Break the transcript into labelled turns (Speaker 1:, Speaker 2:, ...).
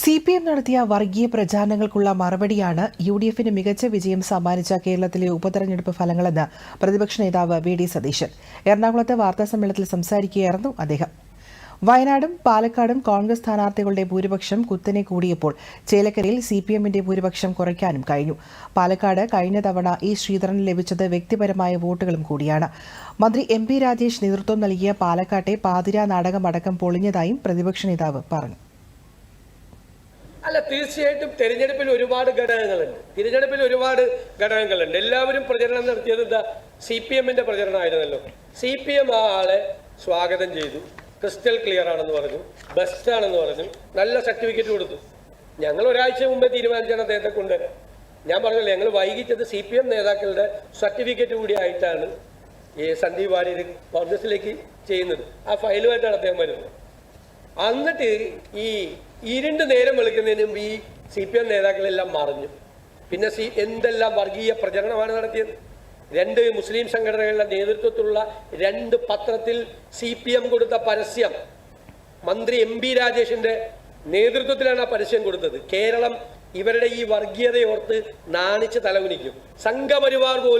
Speaker 1: C P M നടത്തിയ വർഗീയ പ്രചാരണങ്ങൾക്കുള്ള മറുപടിയാണ് യു ഡി എഫിന് മികച്ച വിജയം സമ്മാനിച്ച കേരളത്തിലെ ഉപതെരഞ്ഞെടുപ്പ് ഫലങ്ങളെന്ന് പ്രതിപക്ഷ നേതാവ് വി ഡി സതീശൻ എറണാകുളത്ത് വാർത്താസമ്മേളനത്തിൽ സംസാരിക്കുകയായിരുന്നു അദ്ദേഹം വയനാടും പാലക്കാടും കോൺഗ്രസ് സ്ഥാനാർത്ഥികളുടെ ഭൂരിപക്ഷം കുത്തനെ കൂടിയപ്പോൾ ചേലക്കരയിൽ സി പി എമ്മിന്റെ ഭൂരിപക്ഷം കുറയ്ക്കാനും കഴിഞ്ഞു പാലക്കാട് കഴിഞ്ഞ തവണ ഇ ശ്രീധരന് ലഭിച്ചത് വ്യക്തിപരമായ വോട്ടുകളും കൂടിയാണ് മന്ത്രി എം പി രാജേഷ് നേതൃത്വം നൽകിയ പാലക്കാട്ടെ പാതിരാ നാടകമടക്കം പൊളിഞ്ഞതായും പ്രതിപക്ഷ നേതാവ് പറഞ്ഞു
Speaker 2: അല്ല തീർച്ചയായിട്ടും തിരഞ്ഞെടുപ്പിൽ ഒരുപാട് ഘടകങ്ങളുണ്ട് തിരഞ്ഞെടുപ്പിൽ ഒരുപാട് ഘടകങ്ങളുണ്ട് എല്ലാവരും പ്രചരണം നടത്തിയത് എന്താ സി പി എമ്മിൻ്റെ പ്രചരണമായിരുന്നല്ലോ സി പി എം ആ ആളെ സ്വാഗതം ചെയ്തു ക്രിസ്റ്റൽ ക്ലിയർ ആണെന്ന് പറഞ്ഞു ബെസ്റ്റ് ആണെന്ന് പറഞ്ഞു നല്ല സർട്ടിഫിക്കറ്റ് കൊടുത്തു ഞങ്ങൾ ഒരാഴ്ച മുമ്പേ തീരുമാനിച്ചാണ് അദ്ദേഹത്തെ കൊണ്ടുവരാൻ ഞാൻ പറഞ്ഞല്ലോ ഞങ്ങൾ വൈകിച്ചത് സി പി എം നേതാക്കളുടെ സർട്ടിഫിക്കറ്റ് കൂടി ആയിട്ടാണ് ഈ സന്ദീപ് വാര്യർ കോൺഗ്രസിലേക്ക് ചെയ്യുന്നത് ആ ഫയലുമായിട്ടാണ് അദ്ദേഹം വരുന്നത് എന്നിട്ട് ഈ ഇരുണ്ട് നേരം വിളിക്കുന്നതിന് മുമ്പ് ഈ സി പി എം നേതാക്കളെല്ലാം മറിഞ്ഞു പിന്നെ സി എന്തെല്ലാം വർഗീയ പ്രചരണമാണ് നടത്തിയത് രണ്ട് മുസ്ലിം സംഘടനകളുടെ നേതൃത്വത്തിലുള്ള രണ്ട് പത്രത്തിൽ സി പി എം കൊടുത്ത പരസ്യം മന്ത്രി എം പി രാജേഷിന്റെ നേതൃത്വത്തിലാണ് ആ പരസ്യം കൊടുത്തത് കേരളം ഇവരുടെ ഈ വർഗീയതയോർത്ത് നാണിച്ച് തലകുനിക്കും സംഘപരിവാർ പോലും